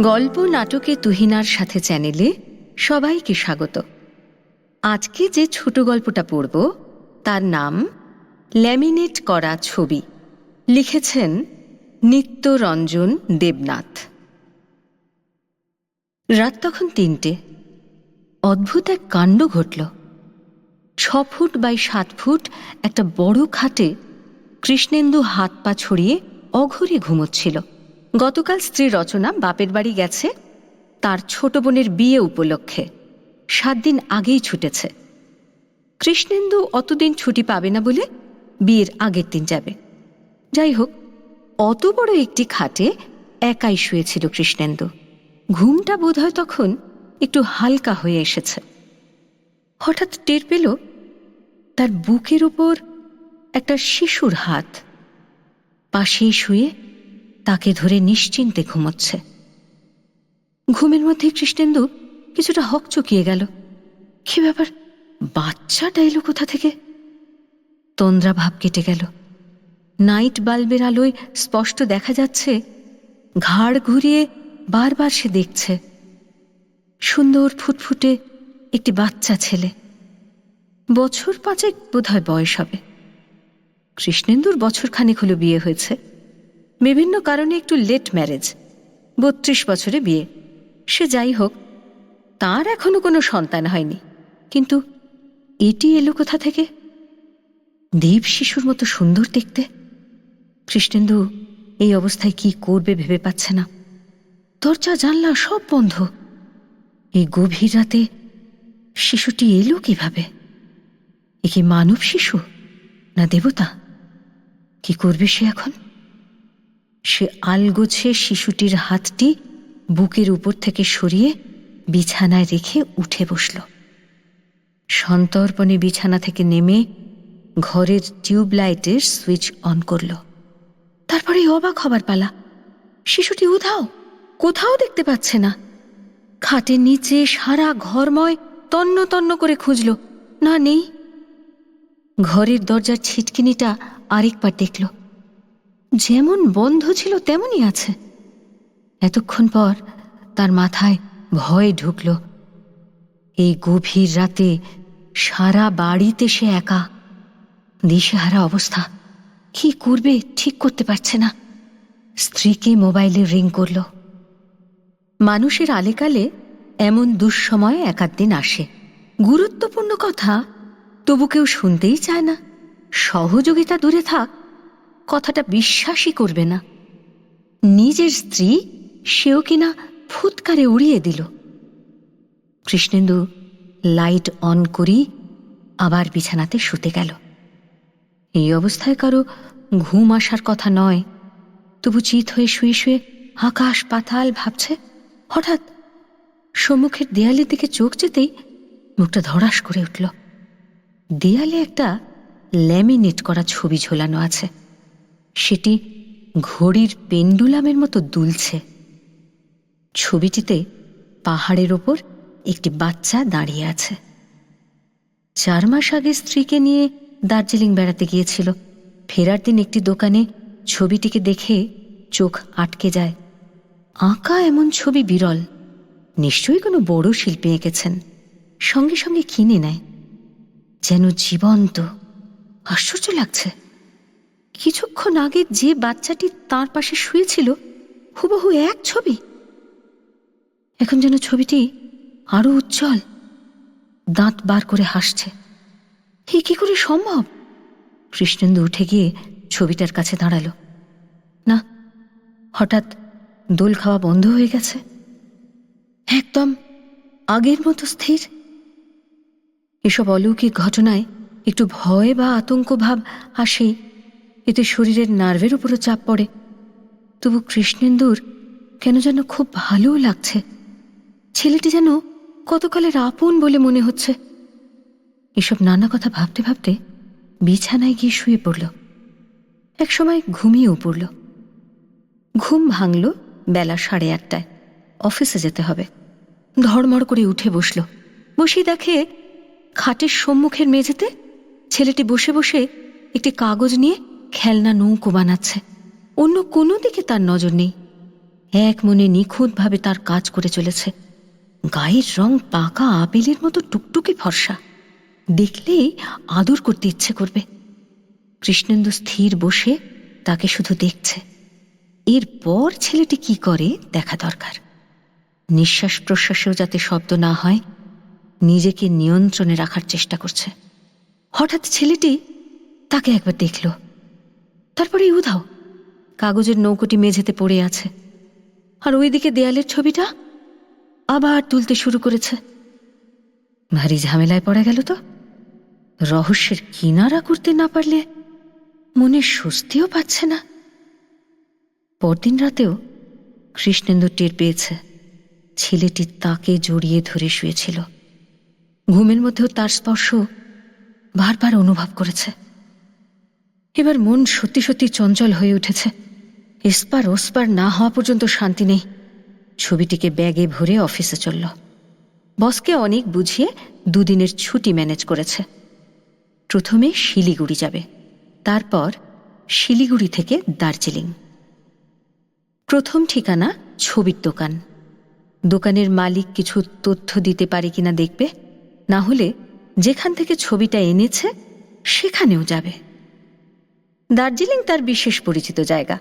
গল্প নাটকে তুহিনার সাথে চ্যানেলে সবাইকে স্বাগত। আজকে যে ছোট গল্পটা পড়ব, তার নাম ল্যামিনেট করা ছবি। লিখেছেন নিত্যরঞ্জন দেবনাথ। রাত তখন তিনটে। অদ্ভুত এক কাণ্ড ঘটল। ছ ফুট বাই সাত ফুট একটা বড় খাটে কৃষ্ণেন্দু হাত পা ছড়িয়ে অঘরে ঘুমোচ্ছিল। গতকাল স্ত্রী রচনা বাপের বাড়ি গেছে, তার ছোট বোনের বিয়ে উপলক্ষে। সাত দিন আগেই ছুটেছে। কৃষ্ণেন্দু অতদিন ছুটি পাবে না বলে বিয়ের আগের দিন যাবে। যাই হোক, অত বড় একটি খাটে একাই শুয়েছিল কৃষ্ণেন্দু। ঘুমটা বোধহয় তখন একটু হালকা হয়ে এসেছে। হঠাৎ টের পেল, তার বুকের উপর একটা শিশুর হাত। পাশেই শুয়ে তাকে ধরে নিশ্চিন্তে ঘুমোচ্ছে। ঘুমের মধ্যে কৃষ্ণেন্দু কিছুটা হক চকিয়ে গেল। কি ব্যাপার? বাচ্চাটা এলো কোথা থেকে? তন্দ্রা ভাব কেটে গেল। নাইট বাল্বের আলোয় স্পষ্ট দেখা যাচ্ছে, ঘাড় ঘুরিয়ে বারবার সে দেখছে। সুন্দর ফুটফুটে একটি বাচ্চা ছেলে। বছর পাঁচেক বোধহয় বয়স হবে। কৃষ্ণেন্দুর বছর খানেক হলো বিয়ে হয়েছে। বিভিন্ন কারণে একটু লেট ম্যারেজ বত্রিশ বছরে বিয়ে। সে যাই হোক, তার এখনও কোনো সন্তান হয়নি। কিন্তু এটি এলো কোথা থেকে? দেব শিশুর মতো সুন্দর দেখতে। কৃষ্ণেন্দু এই অবস্থায় কি করবে ভেবে পাচ্ছে না। দরজা, জানলা সব বন্ধ। এই গভীর রাতে শিশুটি এলো কীভাবে? এ কি মানব শিশু না দেবতা? কি করবে সে এখন? সে আলগোছে শিশুটির হাতটি বুকের উপর থেকে সরিয়ে বিছানায় রেখে উঠে বসল। সন্তর্পণে বিছানা থেকে নেমে ঘরের টিউবলাইটের সুইচ অন করল। তারপরে অবাক হবার পালা। শিশুটি উধাও, কোথাও দেখতে পাচ্ছে না। খাটের নিচে সারা ঘরময় তন্ন তন্ন করে খুঁজল। না, নেই। ঘরের দরজার ছিটকিনিটা আরেকবার দেখল। যেমন বন্ধ ছিল তেমনই আছে। এতক্ষণ পর তার মাথায় ভয় ঢুকল। এই গভীর রাতে সারা বাড়িতে সে একা। দিশেহারা অবস্থা। কি করবে ঠিক করতে পারছে না। স্ত্রীকে মোবাইলে রিং করল। মানুষের আলেকালে এমন দুঃসময় একাধ দিন আসে। গুরুত্বপূর্ণ কথা, তবু কেউ শুনতেই চায় না। সহযোগিতা দূরে থাক। কথাটা বিশ্বাসই করবে না। নিজের স্ত্রী সেও কিনা ফুৎকারে উড়িয়ে দিল। কৃষ্ণেন্দু লাইট অন করি আবার বিছানাতে শুতে গেল। এই অবস্থায় কারও ঘুম আসার কথা নয়। তবু চিত হয়ে শুয়ে শুয়ে আকাশ পাতাল ভাবছে। হঠাৎ সম্মুখের দেয়ালের দিকে চোখ যেতেই মুখটা ধরাস করে উঠল। দেয়ালে একটা ল্যামিনেট করা ছবি ঝোলানো আছে। সেটি ঘড়ির পেন্ডুলামের মতো দুলছে। ছবিটিতে পাহাড়ের ওপর একটি বাচ্চা দাঁড়িয়ে আছে। চার মাস আগে স্ত্রীকে নিয়ে দার্জিলিং বেড়াতে গিয়েছিল। ফেরার দিন একটি দোকানে ছবিটিকে দেখে চোখ আটকে যায়। আঁকা এমন ছবি বিরল। নিশ্চয়ই কোনো বড় শিল্পী এঁকেছেন। সঙ্গে সঙ্গে কিনে নেয়। যেন জীবন্ত। আশ্চর্য লাগছে। কিছুক্ষণ আগে যে বাচ্চাটি তার পাশে শুয়েছিল, হুবহু এক ছবি। এখন যেন ছবিটি আরও উজ্জ্বল, দাঁত বার করে হাসছে। হে কি করে সম্ভব? কৃষ্ণেন্দু উঠে গিয়ে ছবিটার কাছে দাঁড়াল। না, হঠাৎ দোল খাওয়া বন্ধ হয়ে গেছে। একদম আগের মতো স্থির। এসব অলৌকিক ঘটনায় একটু ভয় বা আতঙ্ক ভাব আসেই এতে শরীরের নার্ভের উপরও চাপ পড়ে। তবু কৃষ্ণেন্দুর কেন যেন খুব ভালোও লাগছে। ছেলেটি যেন কতকালের আপন বলে মনে হচ্ছে। এসব নানা কথা ভাবতে ভাবতে বিছানায় গিয়ে শুয়ে পড়ল। একসময় ঘুমিয়েও পড়ল। ঘুম ভাঙল বেলা সাড়ে আটটায়। অফিসে যেতে হবে। ধড়মড় করে উঠে বসল। বসেই দেখে খাটের সম্মুখের মেঝেতে ছেলেটি বসে বসে একটি কাগজ নিয়ে খেলনা নৌকো বানাচ্ছে। অন্য কোনো দিকে তার নজর নেই। এক মনে নিখুঁতভাবে তার কাজ করে চলেছে। গায়ের রং পাকা আপেলের মতো টুকটুকে ফর্সা। দেখলেই আদর করতে ইচ্ছে করবে। কৃষ্ণেন্দু স্থির বসে তাকে শুধু দেখছে। এরপর ছেলেটি কি করে দেখা দরকার। নিঃশ্বাস প্রশ্বাসেও যাতে শব্দ না হয়, নিজেকে নিয়ন্ত্রণে রাখার চেষ্টা করছে। হঠাৎ ছেলেটি তাকে একবার দেখল। তারপরে উধাও কাগজের নৌকোটি মেঝেতে পড়ে আছে। আর ওইদিকে দেয়ালের ছবিটা আবার তুলতে শুরু করেছে। ভারী ঝামেলায় পড়া গেল তো। রহস্যের কিনারা করতে না পারলে মনে স্বস্তিও পাচ্ছে না। পরদিন রাতেও কৃষ্ণেন্দু টের পেয়েছে। ছেলেটি তাকে জড়িয়ে ধরে শুয়েছিল। ঘুমের মধ্যেও তার স্পর্শ বারবার অনুভব করেছে। এবার মন সত্যি সত্যি চঞ্চল হয়ে উঠেছে। এসপার ওসপার না হওয়া পর্যন্ত শান্তি নেই। ছবিটিকে ব্যাগে ভরে অফিসে চলল। বসকে অনেক বুঝিয়ে দুদিনের ছুটি ম্যানেজ করেছে। প্রথমে শিলিগুড়ি যাবে, তারপর শিলিগুড়ি থেকে দার্জিলিং। প্রথম ঠিকানা ছবির দোকান। দোকানের মালিক কিছু তথ্য দিতে পারে কিনা দেখবে, না হলে যেখান থেকে ছবিটা এনেছে, সেখানেও যাবে। দার্জিলিং তার বিশেষ পরিচিত জায়গা।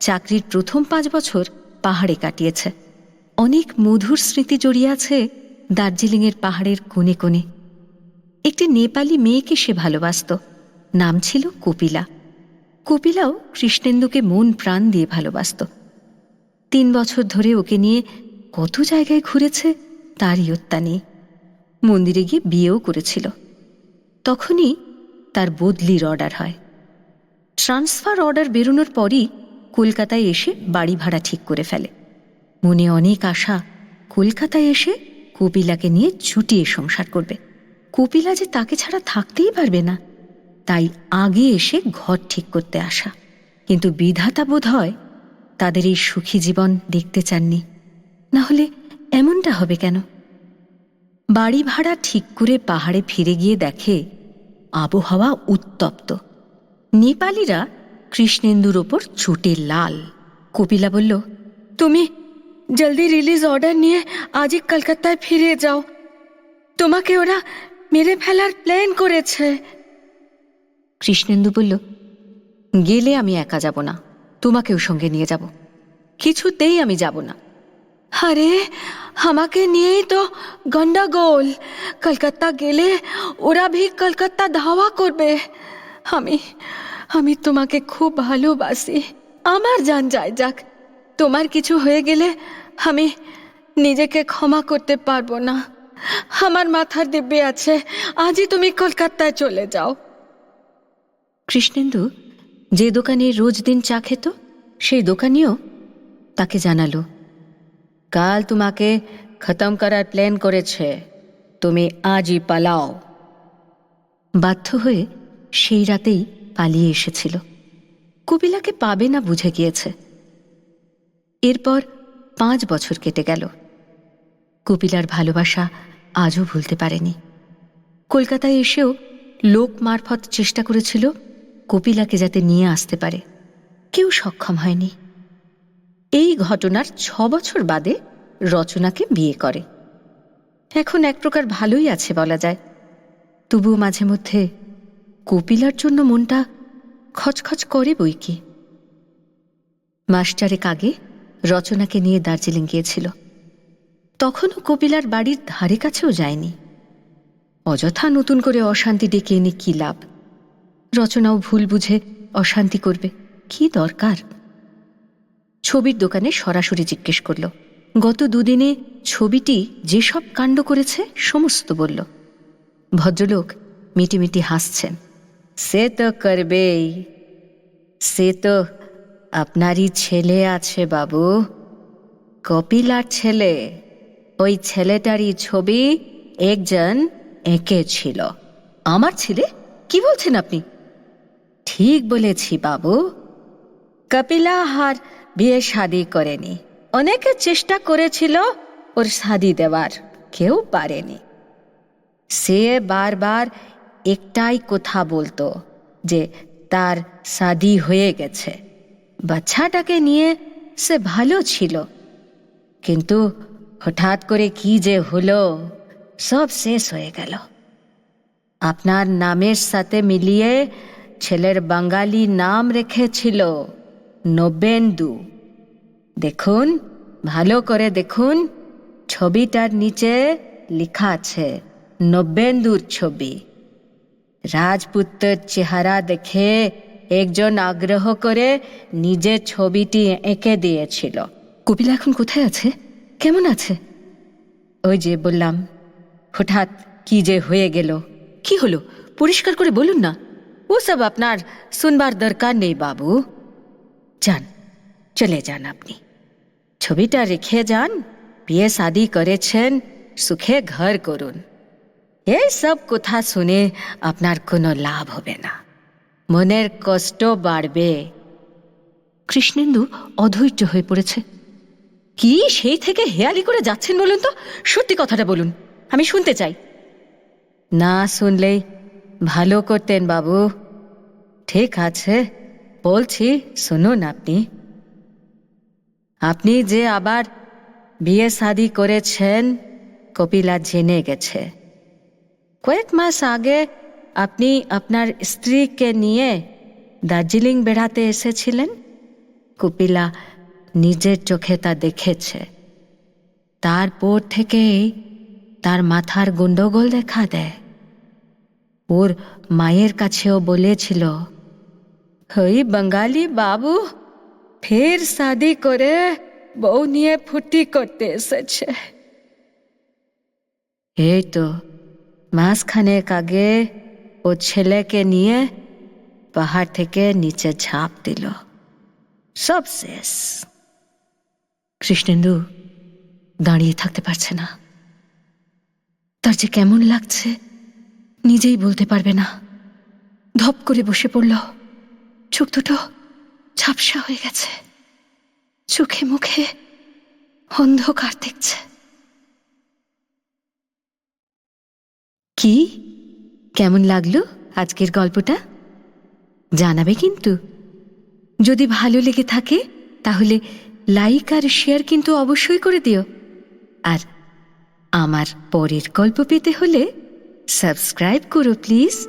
চাকরির প্রথম পাঁচ বছর পাহাড়ে কাটিয়েছে। অনেক মধুর স্মৃতি জড়িয়ে আছে দার্জিলিংয়ের পাহাড়ের কোণে কোণে। একটি নেপালি মেয়েকে সে ভালোবাসত। নাম ছিল কপিলা। কপিলাও কৃষ্ণেন্দুকে মন প্রাণ দিয়ে ভালোবাসত। তিন বছর ধরে ওকে নিয়ে কত জায়গায় ঘুরেছে তারই হত্যা নেই। মন্দিরে গিয়ে বিয়েও করেছিল। তখনই তার বদলির অর্ডার হয়। ট্রান্সফার অর্ডার বেরোনোর পরই কলকাতায় এসে বাড়ি ভাড়া ঠিক করে ফেলে। মনে অনেক আশা, কলকাতায় এসে কপিলাকে নিয়ে ছুটিয়ে সংসার করবে। কপিলা যে তাকে ছাড়া থাকতেই পারবে না, তাই আগে এসে ঘর ঠিক করতে আসা। কিন্তু বিধাতা বোধ হয় তাদের এই সুখী জীবন দেখতে চাননি। না হলে এমনটা হবে কেন? বাড়ি ভাড়া ঠিক করে পাহাড়ে ফিরে গিয়ে দেখে আবহাওয়া উত্তপ্ত। নেপালিরা কৃষ্ণেন্দুর ওপর ছুটে লাল। কপিলা বলল, তুমি জলদি রিলিজ অর্ডার নিয়ে আজই কলকাতায় ফিরে যাও। তোমাকে ওরা মেরে ফেলার প্ল্যান করেছে। কৃষ্ণেন্দু বলল, গেলে আমি একা যাব না, তোমাকেও সঙ্গে নিয়ে যাব। কিছুতেই আমি যাব না। আরে, আমাকে নিয়েই তো গন্ডাগোল। কলকাতা গেলে ওরা ভি কলকাতা ধাওয়া করবে। আমি আমি তোমাকে খুব ভালোবাসি। আমার যান যায় যাক। তোমার কিছু হয়ে গেলে আমি নিজেকে ক্ষমা করতে পারব না। আমার মাথার দিব্যে আছে। আজই তুমি কলকাতায় চলে যাও। কৃষ্ণেন্দু, যে দোকানে রোজ দিন চা খেত, সেই দোকানিও তাকে জানালো। কাল তোমাকে খতম করার প্ল্যান করেছে। তুমি আজই পালাও। বাধ্য হয়ে সেই রাতেই পালিয়ে এসেছিল। কপিলাকে পাবে না বুঝে গিয়েছে। এরপর পাঁচ বছর কেটে গেল। কপিলার ভালোবাসা আজও ভুলতে পারেনি। কলকাতায় এসেও লোক মারফত চেষ্টা করেছিল কপিলাকে যাতে নিয়ে আসতে পারে। কেউ সক্ষম হয়নি। এই ঘটনার ছ বছর বাদে রচনাকে বিয়ে করে। এখন এক প্রকার ভালোই আছে বলা যায়। তবুও মাঝে মধ্যে কপিলার জন্য মনটা খচখচ করে বই কি মাস্টারেক আগে রচনাকে নিয়ে দার্জিলিং গিয়েছিল। তখনও কপিলার বাড়ির ধারে কাছেও যায়নি। অযথা নতুন করে অশান্তি ডেকে এনে কি লাভ? রচনাও ভুল বুঝে অশান্তি করবে, কি দরকার? ছবির দোকানে সরাসরি জিজ্ঞেস করল। গত দুদিনে ছবিটি যেসব কাণ্ড করেছে, সমস্ত বলল। ভদ্রলোক মিটিমিটি হাসছেন। সে তো করবেই। সে তো আপনারই ছেলে আছে বাবু। কপিলার ছেলে, ওই ছেলেটারই ছবি একজন এঁকেছিল আমার ছেলে? কি বলছেন আপনি? ঠিক বলেছি বাবু। কপিলা হার বিয়ে শাদি করেনি। অনেকে চেষ্টা করেছিল ওর শাদি দেওয়ার। কেউ পারেনি। সে বারবার একটাই কথা বলতো যে তার শাদি হয়ে গেছে। বাচ্চাটাকে নিয়ে সে ভালো ছিল। কিন্তু হঠাৎ করে কি যে হলো, সব শেষ হয়ে গেল। আপনার নামের সাথে মিলিয়ে ছেলের বাঙালি নাম রেখেছিল নবেন্দু। দেখুন, ভালো করে দেখুন, ছবিটার নিচে লেখা আছে নবেন্দুর ছবি। রাজপুত্রের চেহারা দেখে একজন আগ্রহ করে নিজের ছবিটি এঁকে দিয়েছিল। কপিলা এখন কোথায় আছে? কেমন আছে? ওই যে বললাম হঠাৎ কি যে হয়ে গেল। কি হলো? পরিষ্কার করে বলুন না। ও সব আপনার শুনবার দরকার নেই বাবু। যান। চলে যান আপনি। ছবিটা রেখে যান বিয়ে শাদি করেছেন সুখে ঘর করুন। এই সব কথা শুনে আপনার কোনো লাভ হবে না। মনের কষ্ট বাড়বে। কৃষ্ণেন্দু অধৈর্য হয়ে পড়েছে। কি সেই থেকে হেয়ালি করে যাচ্ছেন বলুন তো? সত্যি কথাটা বলুন। আমি শুনতে চাই। না শুনলেই ভালো করতেন বাবু। ঠিক আছে বলছি শুনুন আপনি। আপনি যে আবার বিয়ে শাদি করেছেন কপিলা জেনে গেছে। কয়েক মাস আগে আপনি আপনার স্ত্রীকে নিয়ে দার্জিলিং বেড়াতে এসেছিলেন? কপিলা নিজের চোখে তা দেখেছে। তারপর থেকেই তার মাথার গন্ডগোল দেখা দেয়। ওর মায়ের কাছেও বলেছিল, হই বাঙালি বাবু, ফের শাদি করে বউ নিয়ে ফুটি করতে এসেছে। এই তো মাসখানেক আগে ও ছেলেকে নিয়ে পাহাড় থেকে নিচে ঝাঁপ দিল। সব শেষ। কৃষ্ণেন্দু দাঁড়িয়ে থাকতে পারছে না। তার যে কেমন লাগছে, নিজেই বলতে পারবে না। ধপ করে বসে পড়ল। চোখ দুটো ঝাপসা হয়ে গেছে। চোখে মুখে অন্ধকার দেখছে। কি? কেমন লাগল আজকের গল্পটা? জানাবে কিন্তু। যদি ভালো লেগে থাকে, তাহলে লাইক আর শেয়ার কিন্তু অবশ্যই করে দিও। আর আমার পরের গল্প পেতে হলে সাবস্ক্রাইব করো, প্লিজ।